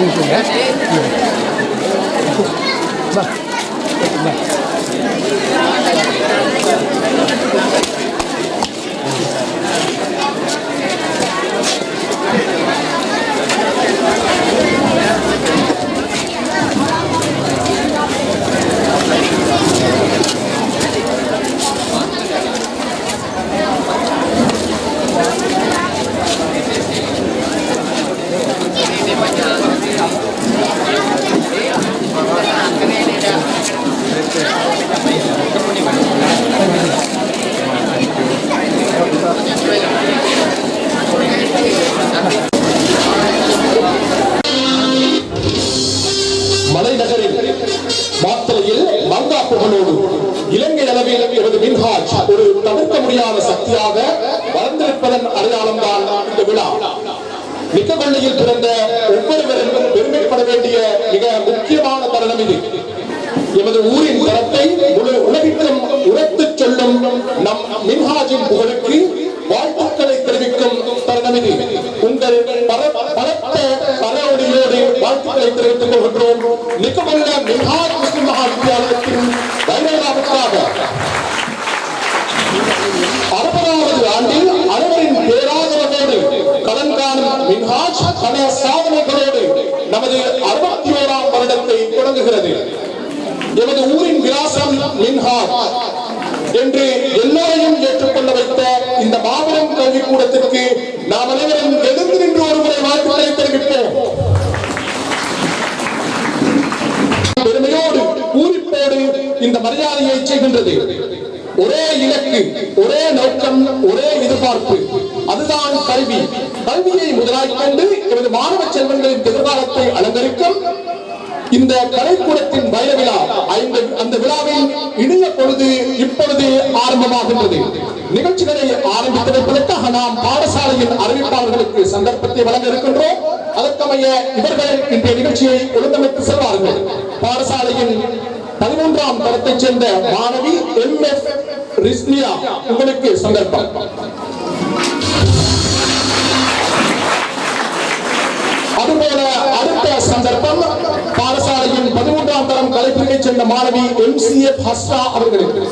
드리시네. 네. 막. pode ir. மரியாதையை செய்கின்றது ஒரே இலக்கு ஒரே நோக்கம் ஒரே எதிர்பார்ப்பு. அதுதான் கல்வி. கல்வியை முதலாய் கொண்டு எமது மாணவ செல்வங்களின் எதிர்காலத்தை அலங்கரிக்கும் இந்த கலைக்கூடத்தின் வைர விழா அந்த விழாவில் இணைய பொழுது இப்பொழுது ஆரம்பமாகின்றது. நிகழ்ச்சிகளை ஆரம்பித்து வைப்பதற்காக நாம் பாடசாலையின் அறிவிப்பாளர்களுக்கு சந்தர்ப்பத்தை வழங்க இருக்கின்றோம். அதற்கமைய இவர்கள் இன்றைய நிகழ்ச்சியை ஒழுங்கமைத்து செல்வார்கள். பாடசாலையின் பதிமூன்றாம் தரத்தைச் சேர்ந்த மாணவி எம் எஃப் ரிஸ்னியா உங்களுக்கு சந்தர்ப்பம். அதுபோல அடுத்த சந்தர்ப்பம் பாடசாலையின் பதிமூன்றாம் தரம் கலைப்பிரிவைச் சேர்ந்த மாணவி எம் சி எஃப் ஹஸ்ரா அவர்களுக்கு.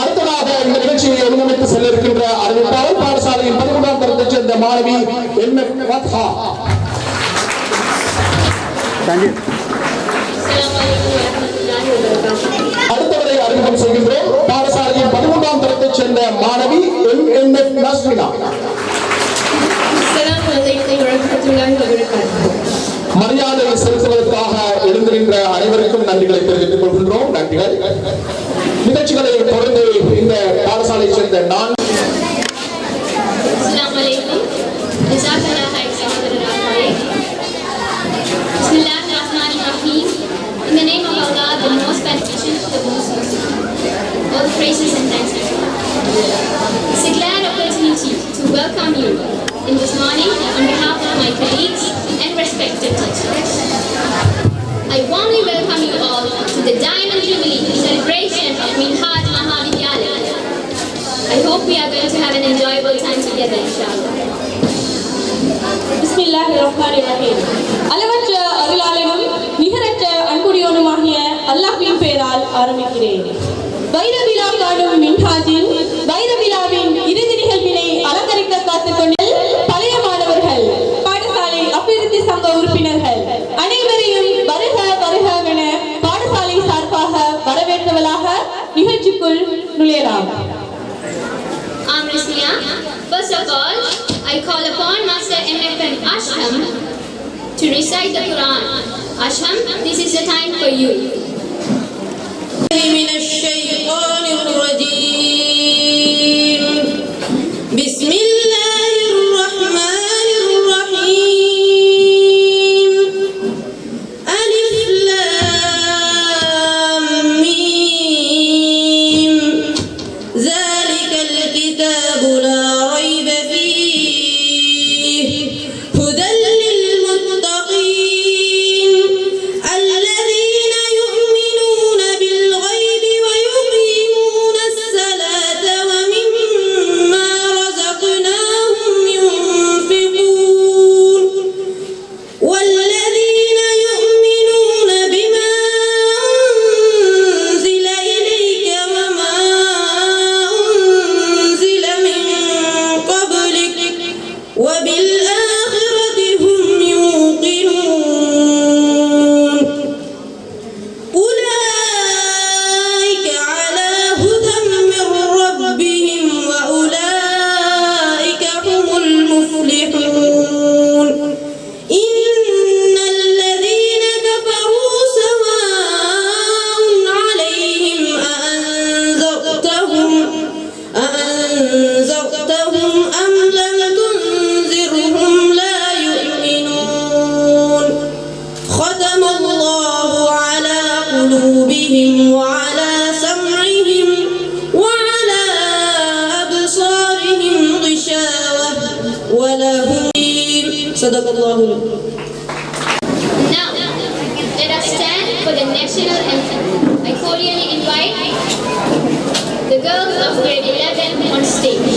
அடுத்ததாக இந்த நிகழ்ச்சியை ஒழுங்கமைத்து செல்ல இருக்கின்ற அறிவிப்பாளர் பாடசாலையின் பதிமூன்றாம் தரத்தைச் சேர்ந்த மாணவி எம் எஃப் தேங்க்யூ அடுத்தவரை மரியாதை செலுத்துவதற்காக எழுந்திருக்கின்ற அனைவருக்கும் நன்றிகளை தெரிவித்துக் கொள்கின்றோம். நன்றிகள். நிகழ்ச்சிகளை தொடர்ந்து இந்த பாடசாலையை சேர்ந்த நான்கு devotion the most All praises and thanks be to It's a glad opportunity to welcome you in this morning on behalf of my colleagues and respected teachers. I warmly welcome you all to the Diamond Jubilee celebration of Minhaj Mahavidyalaya. I hope we are going to have an enjoyable time together, inshallah. Bismillahirrahmanirrahim. Theological Nulera. I'm Risnia. First of all, I call upon Master M.F.M. Ashram to recite the Quran. Ashram, this is the time for you. Bismillah. ولهم صدق الله Now, let us stand for the national anthem. I cordially invite the girls of grade 11 on stage.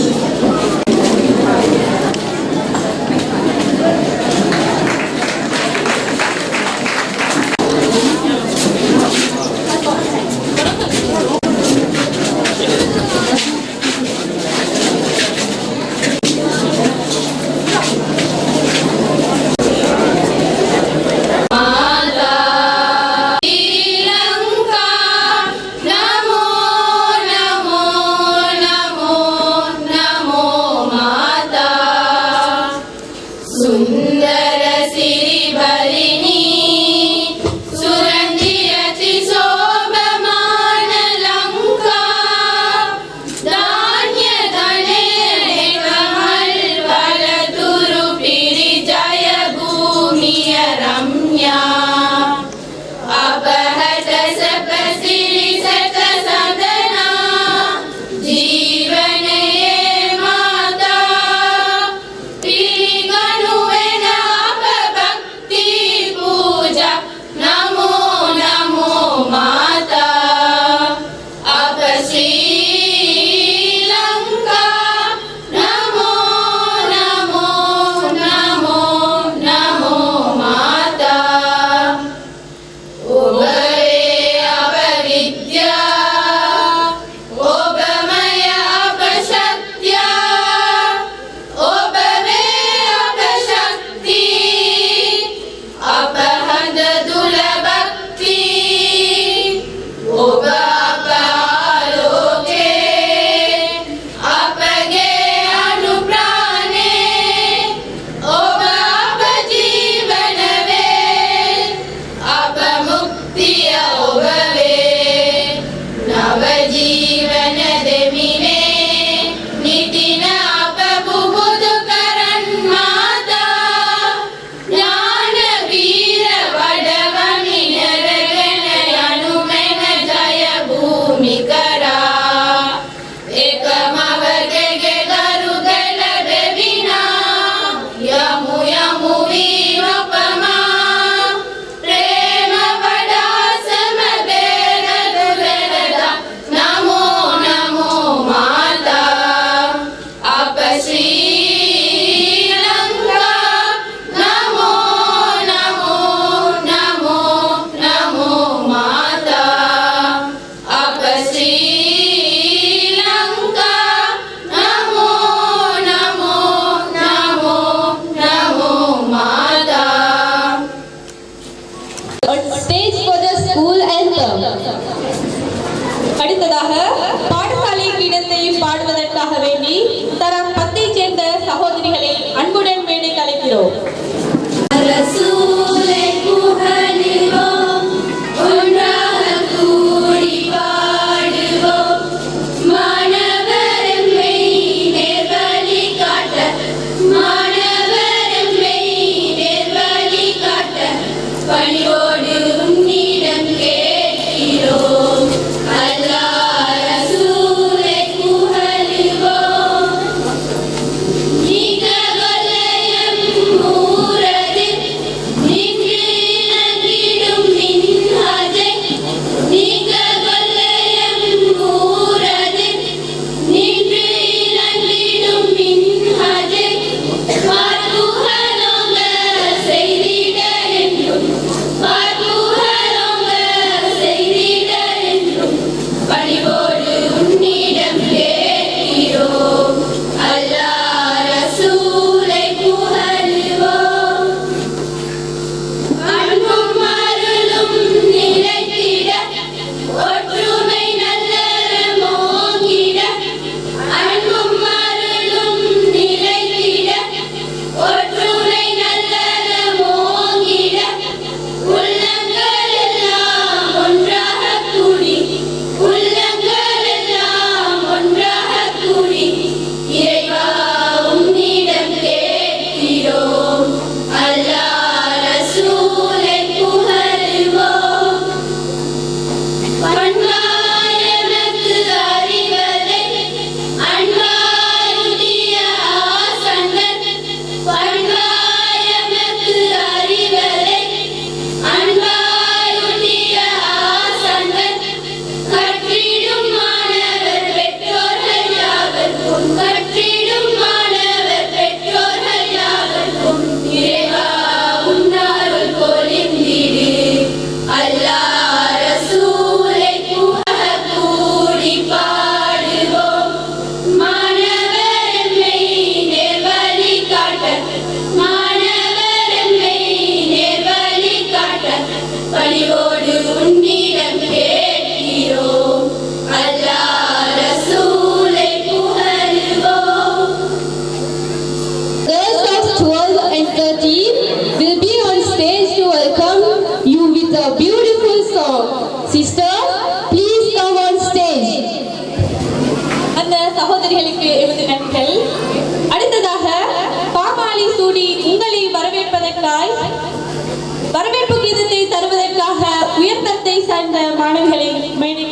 My Vargege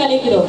alegró.